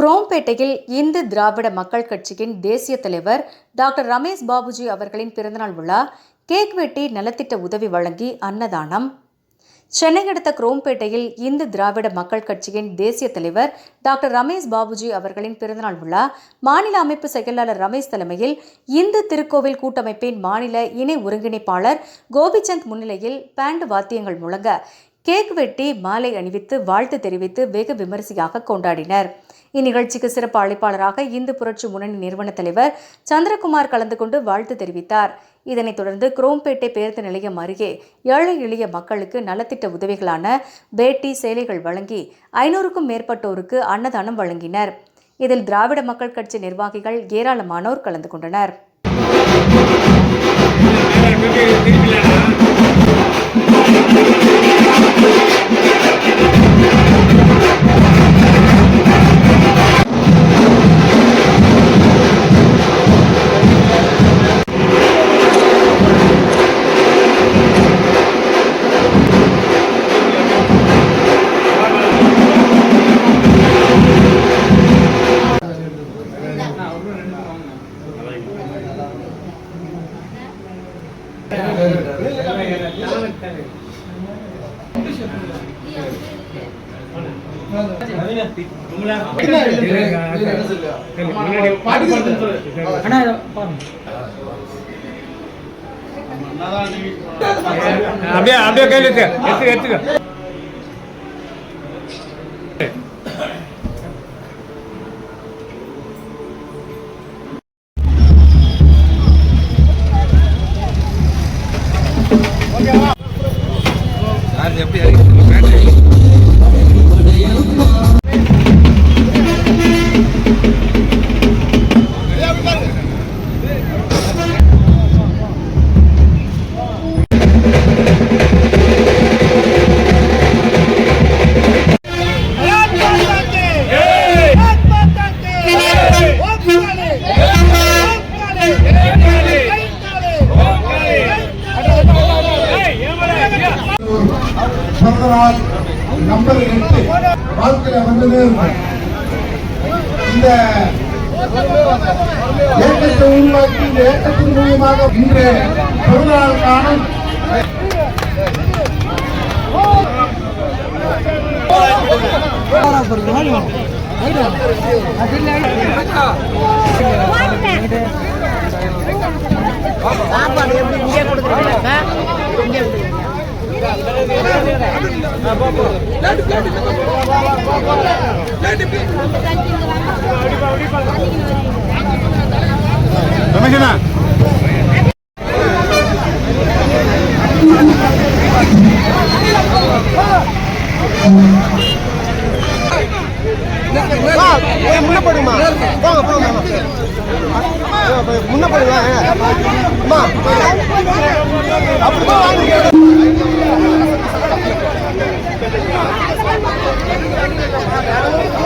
குரோம்பேட்டையில் இந்து திராவிட மக்கள் கட்சியின் தேசிய தலைவர் டாக்டர் ரமேஷ் பாபுஜி அவர்களின் பிறந்தநாள் விழா கேக் வெட்டி நலத்திட்ட உதவி வழங்கி அன்னதானம். சென்னை அடுத்த குரோம்பேட்டையில் இந்து திராவிட மக்கள் கட்சியின் தேசிய தலைவர் டாக்டர் ரமேஷ் பாபுஜி அவர்களின் பிறந்தநாள் விழா மாநில அமைப்பு செயலாளர் ரமேஷ் தலைமையில் இந்து திருக்கோவில் கூட்டமைப்பின் மாநில இணை ஒருங்கிணைப்பாளர் கோபிச்சந்த் முன்னிலையில் பேண்டு வாத்தியங்கள் முழங்க கேக் வெட்டி மாலை அணிவித்து வாழ்த்து தெரிவித்து வெகு விமரிசையாக கொண்டாடினர். இந்நிகழ்ச்சிக்கு சிறப்பு அழைப்பாளராக இந்து புரட்சி முன்னணி நிறுவன தலைவர் சந்திரகுமார் கலந்து கொண்டு வாழ்த்து தெரிவித்தார். இதனைத் தொடர்ந்து குரோம்பேட்டை பேருந்து நிலையம் அருகே ஏழை எளிய மக்களுக்கு நலத்திட்ட உதவிகளான பேட்டி சேலைகள் வழங்கி ஐநூறுக்கும் மேற்பட்டோருக்கு அன்னதானம் வழங்கினர். இதில் திராவிட மக்கள் கட்சி நிர்வாகிகள் ஏராளமானோர் கலந்து கொண்டனர். அப்படியே அப்படியே கையில் எடுத்துக்க எடுத்துக்க. எப்படி ஒரு பிறந்த நாள் நம்பர் எட்டு வாழ்க்கையில வந்ததே. இருக்கும் இந்த ஏக்கத்தை உருவாக்கி இந்த ஏக்கத்தின் மூலியமாக இன்று பிறந்தநாள் காணும் சாப்பாடு ரமேஷனா முன்ன போடுமா போங்க போங்க முன்ன போடுங்க Thank you.